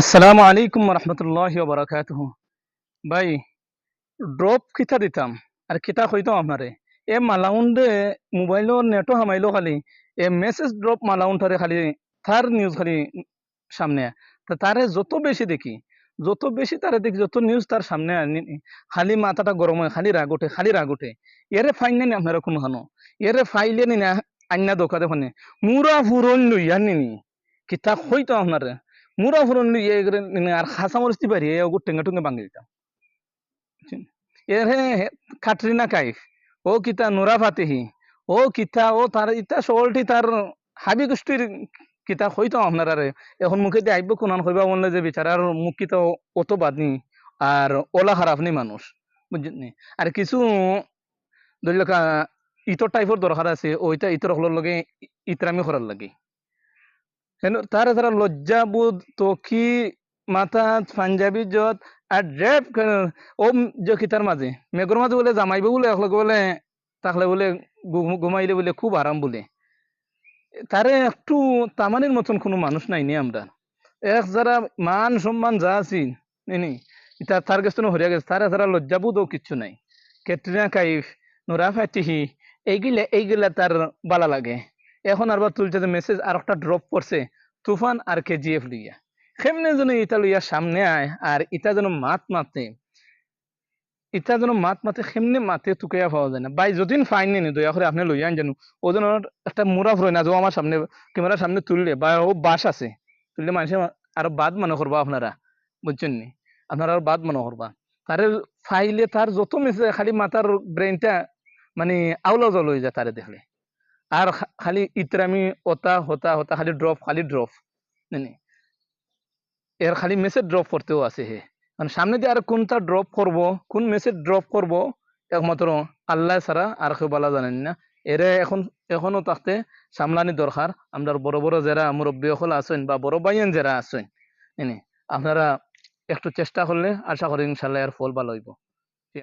আসসালামু আলাইকুম রহমতুল্লাহ বারাকাতুহ ভাই ড্রপ কিতা দিতাম? আর কিতা কইতাম আপনারে? এ মালাউন্ডে মোবাইলর নেটও হামাইলো খালি, এ মেসেজ ড্রপ মালাউন্ডারে খালি তার নিউজ খালি সামনে। তা তারে যত বেশি দেখি, যত বেশি তারে দেখি, যত নিউজ তার সামনে খালি মাথাটা গরম হয়, খালি রাগ ওঠে খালি রাগ ওঠে এরে ফাইন নেনি আপনারা কোনো খানো এরে ফাইলে নি না আন্না দোকা দেখনে মুরা ফুরন লইয়া নিনি কিতা কইতাম আপনারে খাসা মরিস্তি পারি এ ওগুলো টেঙ্গে টুঙ্গে ভাঙি দিতাম এর কাটরিনা কাইফ ও কিতা নুরা ফাতেহি ও কিতা ও তার ইতা সকলটি তার হাবি গোষ্ঠীর কিতা হইতাম আপনারা এখন মুখে দিয়ে আইব কোনান কইবা বললে যে বিচারার মুখ কিতা অত বাদনি আর ওলা খারাপ নি মানুষ নি? আর কিছু ধরি লোক ইতর টাইপের দরকার আছে ওইটা ইতর হলোর লগে ইতরামি করার লাগে হেন তারা তারা লজ্জাবোধ তকি মাথা পাঞ্জাবি যত আর রেপ ও যে কিতার মাঝে। মেঘর মাঝে বলে জামাইবে বলে একলগে বলে তাহলে বলে ঘুম- ঘুমাইলে বলে খুব আরাম বলে। তারে একটু তামানির মতন কোনো মানুষ নাই নি আমরা এক যারা মান সম্মান যা আছি নি ইতা তার কাছে হরিয়া গেছে তারা যারা লজ্জাবোধও কিচ্ছু নাই। ক্যাটরিনা কাইফ নোরা ফাতিহি, এইগুলা এইগুলা তার বালা লাগে। এখন আরবার তুলছে যে মেসেজ আর একটা ড্রপ করছে, তুফান আর কেজিএফ লইয়া কেমনে যেন ইটা লইয়া সামনে আয়, আর ইটা যেন মাত মাতে। ইটা যেন মাত মাতে, কেমনে মাতে তুকাইয়া পাওয়া যায় না। বাই যদিন ফাইন নি দয়া করে আপনি লইয়া জানো। ওজন একটা মুরা ফুরয় না যে আমার সামনে ক্যামেরার সামনে তুললে, বা ও বাস আছে। তুললে মানুষে আরও বাদ মনে করবা আপনারা, বুঝছেন নি? আপনারা আরও বাদ মনে করবা। তারে ফাইলে তার যত মেসেজ খালি মাথার ব্রেনটা মানে আউলা জল হয়ে যায় তারে দেখলে। আর খালি ইতরামি ওতা হতা হতা, খালি ড্রপ খালি ড্রপ এর খালি মেসেজ ড্রপ করতেও আছে হে। মানে সামনে দিয়ে আর কোনটা ড্রপ করব, কোন মেসেজ ড্রপ করব, একমাত্র আল্লাহ ছাড়া আর কেউ বলা জানেন না। এরে এখন, এখনও তাতে সামলানি দরকার। আমরা বড় বড় যারা মুরব্বী হল আছেন বা বড় ভাইয়েন যারা আছেন আপনারা একটু চেষ্টা করলে আশা করি ইনশাল্লাহ এর ফল ভালো হইব।